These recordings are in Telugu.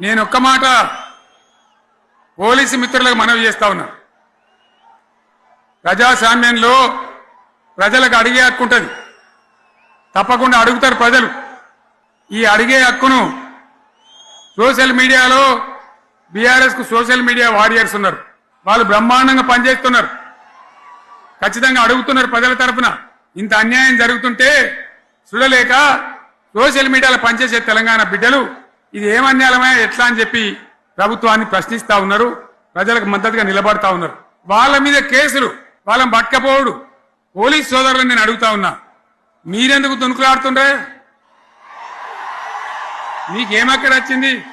నేను ఒక్క మాట పోలీసు మిత్రులకు మనవి చేస్తా ఉన్నా. ప్రజాస్వామ్యంలో ప్రజలకు అడిగే హక్కు ఉంటుంది. తప్పకుండా అడుగుతారు ప్రజలు. ఈ అడిగే హక్కును సోషల్ మీడియాలో బీఆర్ఎస్కు సోషల్ మీడియా వారియర్స్ ఉన్నారు. వాళ్ళు బ్రహ్మాండంగా పనిచేస్తున్నారు. ఖచ్చితంగా అడుగుతున్నారు ప్రజల తరపున ఇంత అన్యాయం జరుగుతుంటే చూడలేక సోషల్ మీడియాలో పనిచేసే తెలంగాణ బిడ్డలు ఇది ఏం ఎట్లా అని చెప్పి ప్రభుత్వాన్ని ప్రశ్నిస్తా ఉన్నారు. ప్రజలకు మద్దతుగా నిలబడతా ఉన్నారు. వాళ్ళ మీద కేసులు. వాళ్ళని పట్టకపోవడు పోలీస్ సోదరులను నేను అడుగుతా ఉన్నా. మీరెందుకు దునుకులాడుతుండ్రే? మీకేమక్కడ వచ్చింది?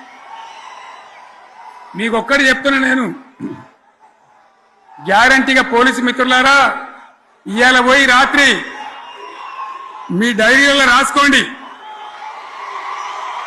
మీకు చెప్తున్నా నేను. గ్యారంటీగా పోలీసు మిత్రులారా ఇవాళ పోయి రాత్రి మీ డైరీలలో రాసుకోండి.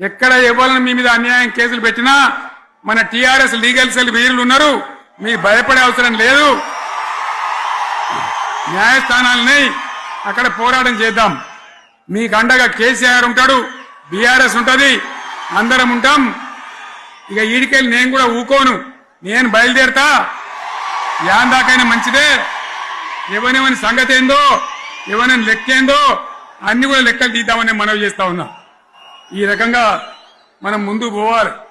ఎక్కడ ఎవరిని మీ మీద అన్యాయం కేసులు పెట్టినా మన టీఆర్ఎస్ లీగల్ సెల్ వీరులు ఉన్నారు. మీకు భయపడే అవసరం లేదు. న్యాయస్థానాలని అక్కడ పోరాటం చేద్దాం. మీకు అండగా కేసీఆర్ ఉంటాడు బీఆర్ఎస్ ఉంటుంది అందరం ఉంటాం. ఇక ఈడికెళ్ళి నేను కూడా ఊకోను. నేను బయలుదేరతా. యాన్ దాకైనా మంచిదే. ఎవరెవని సంగతి ఏందో ఎవరైనా లెక్కేందో అన్ని కూడా లెక్కలు తీద్దామని మనవి చేస్తా ఉన్నా. ఈ రకంగా మనం ముందు పోవాలి.